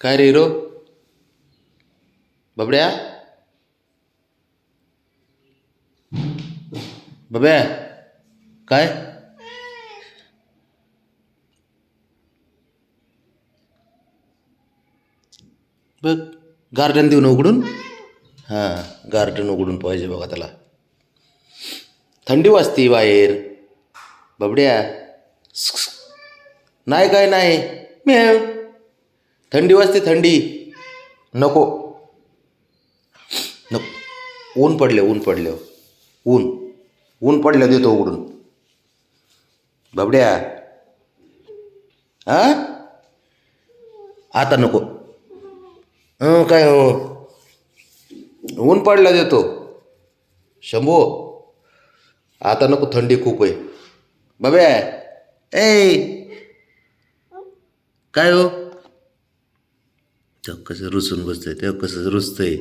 काय रे हिरो? बबड्या? बब्या काय? बघ गार्डन देऊन उघडून. हां गार्डन उघडून पाहिजे बघा त्याला. थंडी वाजते बाहेर. बबड्या. नाही काय नाही. मेव थंडी वाजते थंडी. नको. नको. ऊन पडले ऊन पडले. ऊन. ऊन पडलं देतो उघडून. बाबड्या. हां? आता नको. काय हो? ऊन पडलं देतो. शंभो आता नको थंडी खूप आहे. बब्या ए! काय हो? तेव्हा कसं रुसून बसतंय तेव्हा कसं रुसतंय.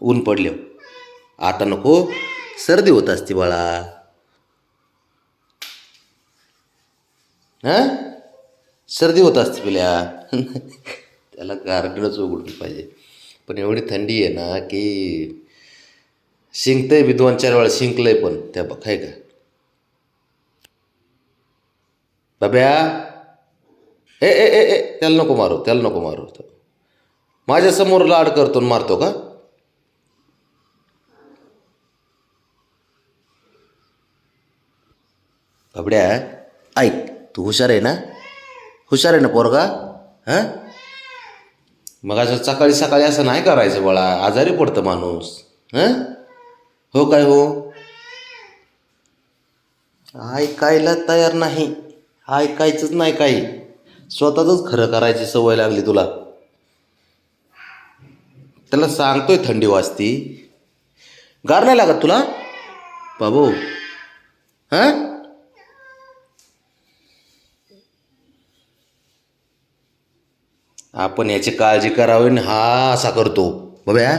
ऊन पडले. आता नको. सर्दी होत असते बाळा. हां? सर्दी होत असते पिल्या. त्याला गार्डनच उघडून पाहिजे. पण एवढी थंडी आहे ना की शिंकतंय बी दोन चार वेळा शिंकलंय पण. त्या बघ आहे का? बाब्या? ए ए ए ए त्याला नको मारू त्याला नको मारू. माझ्यासमोर लाड करतो मारतो का? बाबड्या ऐक तू हुशार आहे ना? हुशार आहे ना पोरगा? हां? मग असं सकाळी सकाळी असं नाही करायचं बाळा आजारी पडतं माणूस. हां? हो काय हो? ऐकायला तयार नाही ऐकायचंच नाही काही. स्वतःच खरं करायची सवय लागली तुला? त्याला सांगतोय थंडी वाजती. गार नाही लागत तुला? बाबू. हां? आपण याची काळजी करावी हा असा करतो. बघ्या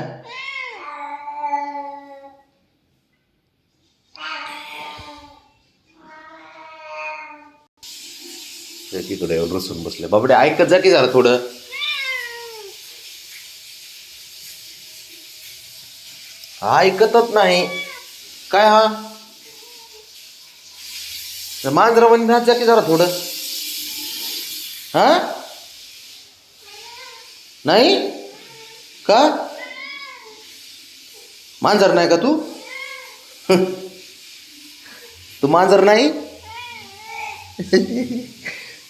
एकीकडे येऊन रसून बसले बाबडे ऐकत जा की जरा थोडं. हा ऐकतच नाही. काय हा? मांजरामध्ये राहत जा की जरा थोडं. हा? नाही? का? मांजर नाही का तू? तू मांजर नाही?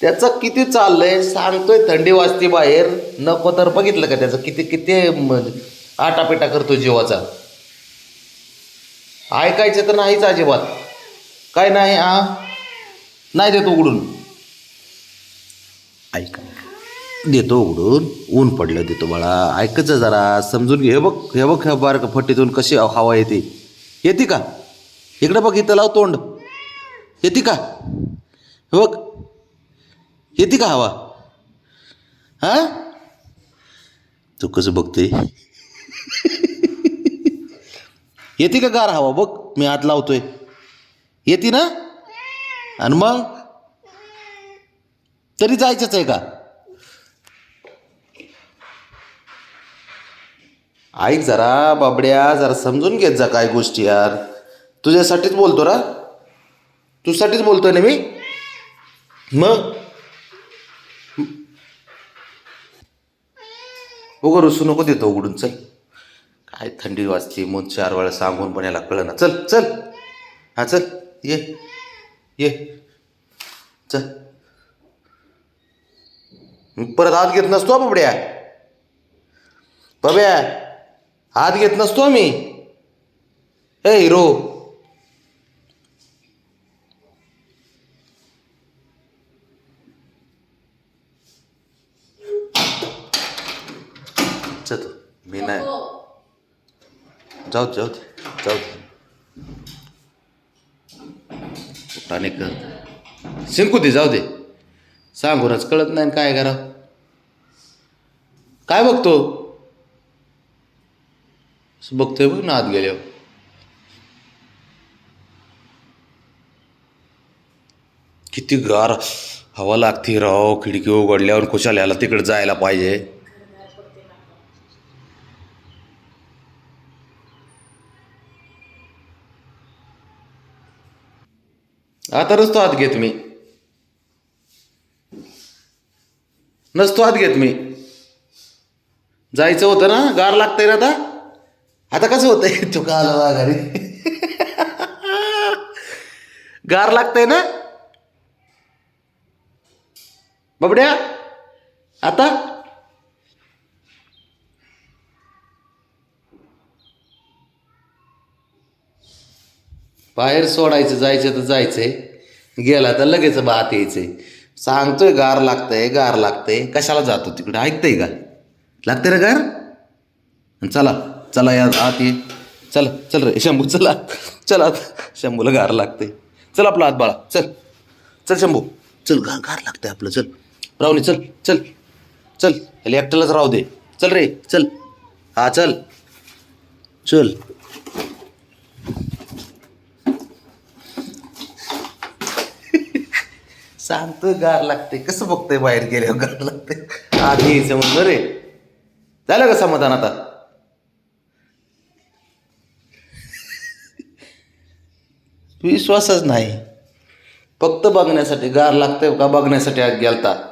त्याचं किती चाललंय सांगतोय थंडी वाजते बाहेर. नको तर बघितलं का त्याचं? किती किती आटापिटा करतो जीवाचा. ऐकायचं तर नाहीच अजिबात. काय नाही आ? नाही देतो उघडून. ऐका देतो उघडून. ऊन पडलं देतो बाळा. ऐकच जरा समजून घे. हे बघ हे बघ ह्या बारक फट्टीतून कशी हवा येते. येते का? इकडे बघ इथं लाव तोंड. येते का? हे बघ येते का हवा? हा? तू कसं बघते येते का गार हवा? बघ मी हात लावतोय. येते ना? आणि मग? तरी जायचंच आहे का? ऐक जरा बाबड्या जरा समजून घेत जा काय गोष्टी यार. तुझ्यासाठीच बोलतो रा तुझ्यासाठीच बोलतोय ना मी? मग? उगं रुसू नको देतो उघडून चल. काय थंडी वाजते मग चार वेळा सांगून पण याला कळलं ना चल चल. हा चल. ये. ये. चल. परत हात घेत नसतो बबड्या. बाबड्या बाब्या हात घेत नसतो मी. ए हिरो. चल तू मी नाही जाऊ दे, जाऊ दे जाऊ दे. आणि कर शिंकू दे जाऊ दे. सांगूनच कळत नाही काय करा. काय बघतो? असं बघतोय बघ ना आत गेल्यावर. किती गार हवा लागते राव खिडकी उघडल्यावर कुशाल्याला तिकडे जायला पाहिजे. आता नसतो आत घेत मी. नसतो आत घेत मी. जायचं होतं ना गार लागतंय ना आता? आता कसं होतंय? तू का आला घरी. गार लागतंय ना? बबड्या आता? बाहेर सोडायचं जायचं तर जायचंय. गेला तर लगेच भात यायचंय. सांगतोय गार लागतंय गार लागतंय. कशाला जातो तिकडे? ऐकतंय का? लागतंय रे गार? चला चला या आत ये. चल चल रे शंभू चला. चल आत. शंभूला गार लागतंय. चल आपला आत बाळा चल. चल शंभू. चल गार गार लागतंय आपलं चल. राहुनी चल चल. चल याला एकट्यालाच राहू दे. चल रे चल. हा चल. चल. सांगतोय गार लागते. कसं बघतंय बाहेर गेल्यावर गार लागते? आधी यायचं म्हणलं रे. झालं का समाधान आता? विश्वासच नाही. फक्त बघण्यासाठी गार लागतंय का बघण्यासाठी आज गेलता?